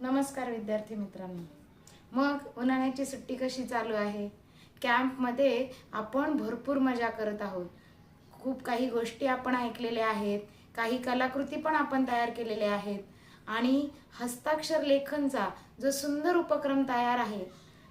नमस्कार विद्यार्थी मित्रांनो. मग उन्हाळ्याची सुट्टी कशी चालू आहे? कॅम्पमध्ये आपण भरपूर मजा करत आहोत. खूप काही गोष्टी आपण ऐकलेल्या आहेत. काही कलाकृती पण आपण तयार केलेल्या आहेत. आणि हस्ताक्षर लेखनचा जो सुंदर उपक्रम तयार आहे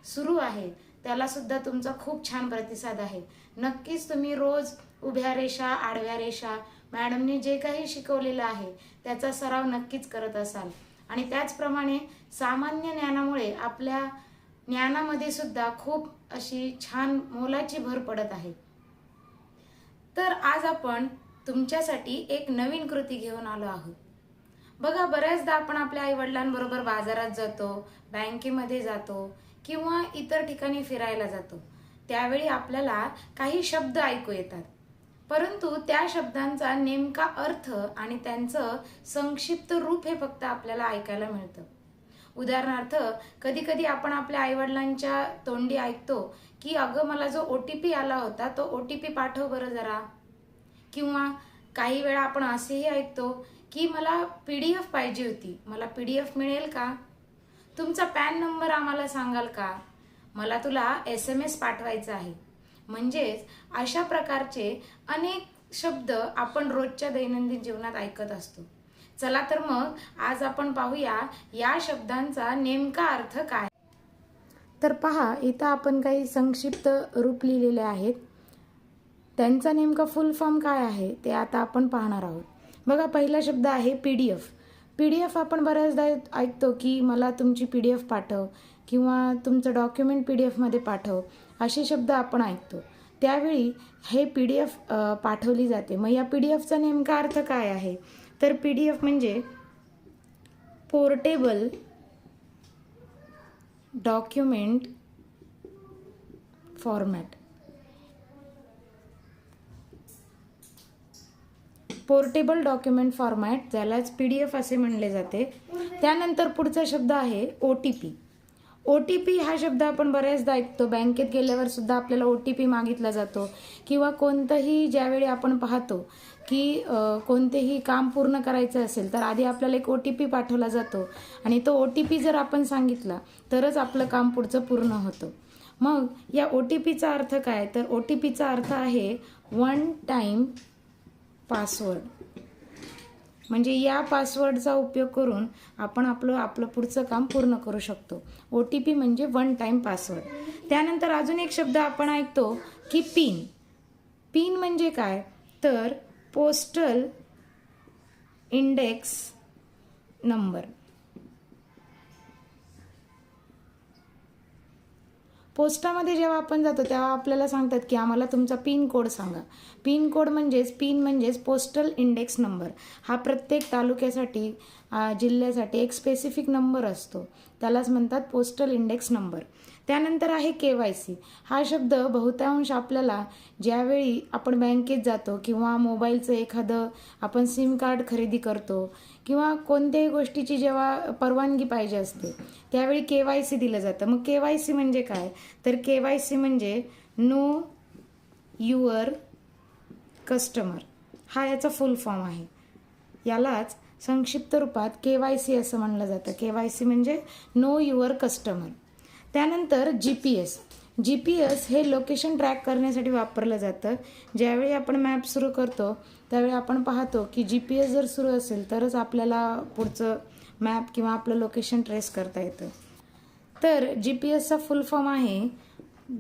सुरू आहे त्यालासुद्धा तुमचा खूप छान प्रतिसाद आहे. नक्कीच तुम्ही रोज उभ्या रेषा आडव्या रेषा मॅडमने जे काही शिकवलेलं आहे त्याचा सराव नक्कीच करत असाल. आणि त्याचप्रमाणे सामान्य ज्ञानामुळे आपल्या ज्ञानामध्ये सुद्धा खूप अशी छान मोलाची भर पडत आहे. तर आज आपण तुमच्यासाठी एक नवीन कृती घेऊन आलो आहोत. बघा बऱ्याचदा आपण आपल्या आईवडिलांबरोबर बाजारात जातो बँकेमध्ये जातो किंवा इतर ठिकाणी फिरायला जातो. त्यावेळी आपल्याला काही शब्द ऐकू येतात. परंतु त्या शब्दांचा नेमका अर्थ आणि त्यांचं संक्षिप्त रूप हे फक्त आपल्याला ऐकायला मिळतं. उदाहरणार्थ कधी कधी आपण आपल्या आईवडिलांच्या तोंडी ऐकतो की अगं मला जो ओ टी पी आला होता तो ओ टी पी पाठव बरं जरा. किंवा काही वेळा आपण असेही ऐकतो की मला पी डी एफ पाहिजे होती. मला पी डी एफ मिळेल का? तुमचा पॅन नंबर आम्हाला सांगाल का? मला तुला एस एम एस पाठवायचा आहे. म्हणजेच अशा प्रकारचे अनेक शब्द आपण रोजच्या दैनंदिन जीवनात ऐकत असतो. चला तर मग आज आपण पाहूया या शब्दांचा नेमका अर्थ काय? तर पहा इथं आपण काही संक्षिप्त रूप लिहिलेले आहेत. त्यांचा नेमका फुल फॉर्म काय आहे ते आता आपण पाहणार आहोत. बघा पहिला शब्द आहे P D F. P D F आपण बऱ्याचदा ऐकतो की मला तुमची पी डी एफ पाठव. किंवा तुमचं डॉक्युमेंट पी डी एफमध्ये पाठव असे शब्द आपण ऐकतो. त्यावेळी हे पी डी एफ पाठवली जाते. मग या पी डी एफचा नेमका अर्थ काय आहे? तर पी डी एफ म्हणजे portable document format portable document format ज्यालाच P D F असे म्हणले जाते. त्यानंतर पुढचा शब्द आहे O T P O T P हा शब्द आपण बऱ्याचदा ऐकतो. बँकेत गेल्यावर सुद्धा आपल्याला ओ टी पी मागितला जातो. किंवा कोणतंही ज्यावेळी आपण पाहतो की कोणतेही काम पूर्ण करायचं असेल तर आधी आपल्याला एक ओ टी पी पाठवला जातो. आणि तो ओ टी पी जर आपण सांगितला तरच आपलं काम पुढचं पूर्ण होतं. मग या ओ टी पीचा अर्थ काय? तर ओ टी पीचा अर्थ आहे वन टाईम पासवर्ड म्हणजे या पासवर्डचा उपयोग करून आपण आपलं आपलं पुढचं काम पूर्ण करू शकतो. ओ टी पी म्हणजे वन टाईम पासवर्ड त्यानंतर अजून एक शब्द आपण ऐकतो की पिन पिन म्हणजे काय? तर पोस्टल इंडेक्स नंबर पोस्टामध्ये जेव्हा आपण जातो तेव्हा आपल्याला सांगतात की आम्हाला तुमचा पिन कोड सांगा. पिन कोड म्हणजेच पिन म्हणजेच पोस्टल इंडेक्स नंबर हा प्रत्येक तालुक्यासाठी जिल्ह्यासाठी एक स्पेसिफिक नंबर असतो. त्यालाच म्हणतात पोस्टल इंडेक्स नंबर त्यानंतर आहे के वाय सी. हा शब्द बहुतांश आपल्याला ज्यावेळी आपण बँकेत जातो किंवा मोबाईलचं एखादं आपण सिम कार्ड खरेदी करतो किंवा कोणत्याही गोष्टीची जेव्हा परवानगी पाहिजे असते त्यावेळी के वाय सी दिलं जातं. मग के वाय सी म्हणजे काय? तर के वाय सी म्हणजे नो युअर कस्टमर. हा याचा फुल फॉर्म आहे. यालाच संक्षिप्त रूपात के वाय सी असं म्हणलं जातं. के वाय सी म्हणजे नो युअर कस्टमर. त्यानंतर G P S G P S हे लोकेशन ट्रॅक करण्यासाठी वापरलं जातं. ज्यावेळी आपण मॅप सुरू करतो त्यावेळी आपण पाहतो की जी पी एस जर सुरू असेल तरच आपल्याला पुढचं मॅप किंवा आपलं लोकेशन ट्रेस करता येतं. तर जी पी एसचा फुल फॉर्म आहे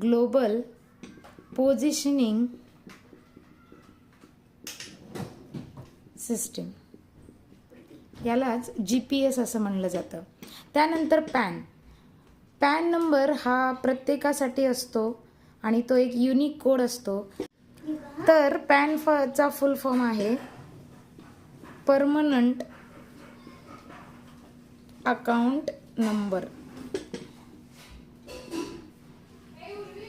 ग्लोबल पोझिशनिंग सिस्टीम यालाच जी पी एस असं म्हणलं जातं. त्यानंतर पॅन पॅन नंबर हा प्रत्येकासाठी असतो आणि तो एक युनिक कोड असतो. तर पॅन फ चा फुल फॉर्म आहे. परमनंट अकाउंट नंबर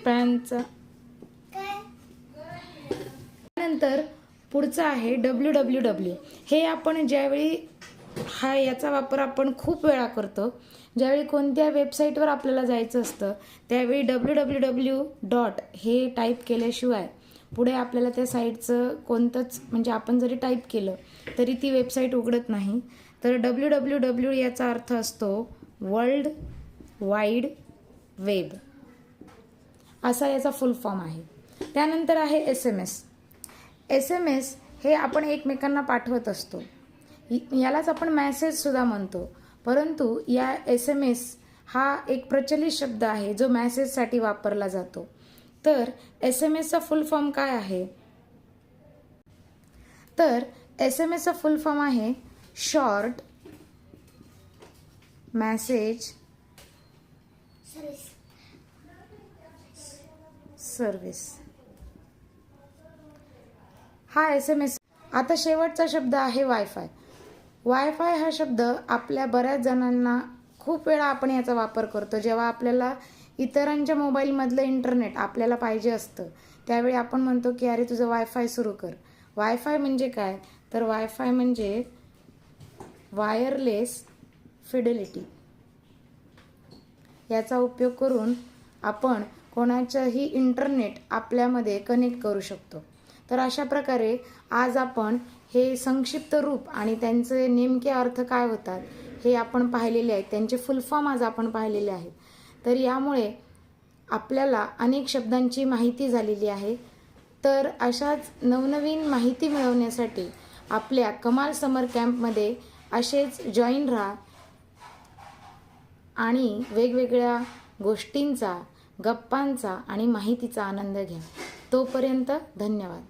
पॅनचा त्यानंतर पुढचं आहे डब्ल्यू डब्ल्यू डब्ल्यू हे आपण ज्यावेळी हा याचा वापर आपण खूप वेळा करतो. ज्यावेळी कोणत्या वेबसाईटवर आपल्याला जायचं असतं त्यावेळी डब्ल्यू डब्ल्यू डब्ल्यू डॉट हे टाईप केल्याशिवाय पुढे आपल्याला त्या साईटचं कोणतंच म्हणजे आपण जरी टाईप केलं तरी ती वेबसाईट उघडत नाही. तर डब्ल्यू डब्ल्यू डब्ल्यू याचा अर्थ असतो वर्ल्ड वाईड वेब. असा याचा फुल फॉर्म आहे. त्यानंतर आहे S M S S M S हे आपण एकमेकांना पाठवत असतो. यालाच आपण मॅसेजसुद्धा म्हणतो. परंतु या एस एम एस हा एक प्रचलित शब्द आहे जो मॅसेजसाठी वापरला जातो. तर एस एम एसचा फुल फॉर्म काय आहे? तर एस एम एसचा फुल फॉर्म आहे शॉर्ट मॅसेज सर्विस हा एस एम एस आता शेवटचा शब्द आहे वायफाय वायफाय हा शब्द आपल्या बऱ्याच जणांना खूप वेळा आपण याचा वापर करतो. जेव्हा आपल्याला इतरांच्या मोबाईलमधलं इंटरनेट आपल्याला पाहिजे असतं त्यावेळी आपण म्हणतो की अरे तुझं वायफाय सुरू कर. वायफाय म्हणजे काय? तर वायफाय म्हणजे वायरलेस फिडेलिटी याचा उपयोग करून आपण कोणाचंही इंटरनेट आपल्यामध्ये कनेक्ट करू शकतो. तर अशा प्रकारे आज आपण हे संक्षिप्त रूप आणि त्यांचे नेमके अर्थ काय होतात हे आपण पाहिलेले आहेत. त्यांचे फुलफॉर्म आज आपण पाहिलेले आहेत. तर यामुळे आपल्याला अनेक शब्दांची माहिती झालेली आहे. तर अशाच नवनवीन माहिती मिळवण्यासाठी आपल्या कमाल समर कॅम्पमध्ये असेच जॉईन राहा. आणि वेगवेगळ्या गोष्टींचा गप्पांचा आणि माहितीचा आनंद घ्या. तोपर्यंत धन्यवाद.